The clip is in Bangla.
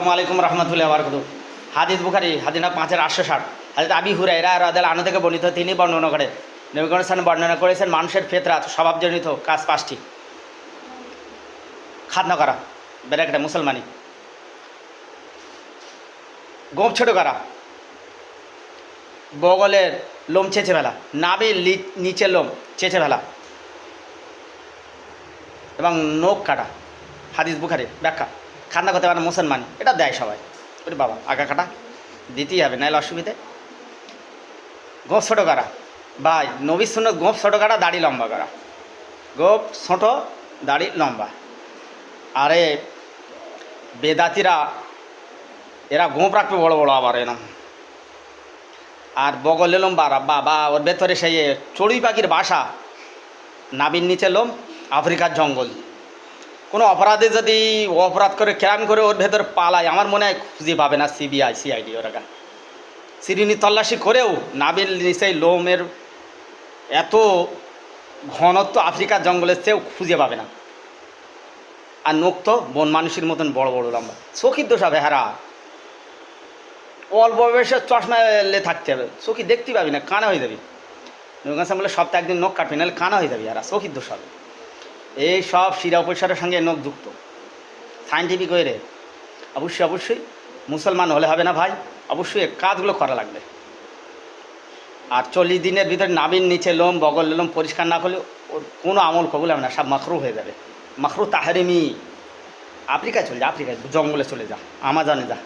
আসসালামু আলাইকুম রহমতুল্লাহ বারকত হাদিস বুখারি হাদিনা পাঁচের আটশো ষাট। হাদিস আবি হুরাইরা রাদাল আনু থেকে বর্ণিত, তিনি বর্ণনা করে নবীগণ সান বর্ণনা করেছেন, মানুষের ফেতরাত স্বভাবজনিত কাজ পাঁচটি। খাতনা করা ব্যারাকটা মুসলমানি। গোপ ছোট করা, বগলের লোম চেঁচে ফেলা নাবির লি- নিচের লোম চেঁচে ফেলা, এবং নখ কাটা। হাদিস বুখারি, ব্যাখ্যা। খান্না করতে পারে মুসলমান। এটা দেয় সবাই। ওরে বাবা আগা কাটা দিতেই হবে নাহলে অসুবিধে। গোপ ছোটো করা। ভাই নবীর শূন্য গোপ ছোটো কাটা, দাড়ি লম্বা করা। গোপ ছোটো, দাড়ি লম্বা। আরে, বেদাতিরা, এরা গোপ রাখবে বড় বড় আবার এরম। আর বগলে লোম বাড়া বাবা, ওর ভেতরে সেই চড়ুই পাখির বাসা। নাবির নিচে লোম, আফ্রিকার জঙ্গল। কোনো অপরাধে যদি অপরাধ করে ক্রাইম করে ওর ভেতর পালায়, আমার মনে হয় খুঁজে পাবে না সিবিআই, সিআইডি ওরা সিরিনি তল্লাশি করেও নাবিল নিচে লোমের এত ঘনত্ব আফ্রিকার জঙ্গলের চেয়েও খুঁজে পাবে না। আর নোক তো বন মানুষের মতন বড় বড় লম্বা। চোখির দোষ হবে, হারা। অল্প বয়সে চশমা এলে থাকতে হবে। চোখি দেখতে পাবি না, কানা হয়ে যাবি। নৌকান বলে সপ্তাহে একদিন নখ কাটবি, নাহলে কানা হয়ে যাবি আর চোখির দোষ হবে। এই সব শিরা উপসারের সঙ্গে নখ যুক্ত। সাইন্টিফিক ওয়ে রে। অবশ্যই অবশ্যই। মুসলমান হলে হবে না ভাই। অবশ্যই কাজগুলো করা লাগবে। আর চল্লিশ দিনের ভিতরে নাবিন নিচে লোম, বগল লোম পরিষ্কার না করলে ওর কোনো আমল কবুল হবে না। সব মাখরু হয়ে যাবে। মাখরু তাহারিমি। আফ্রিকায় চলে যা, আফ্রিকায়। জঙ্গলে চলে যা। আমাজনে যা।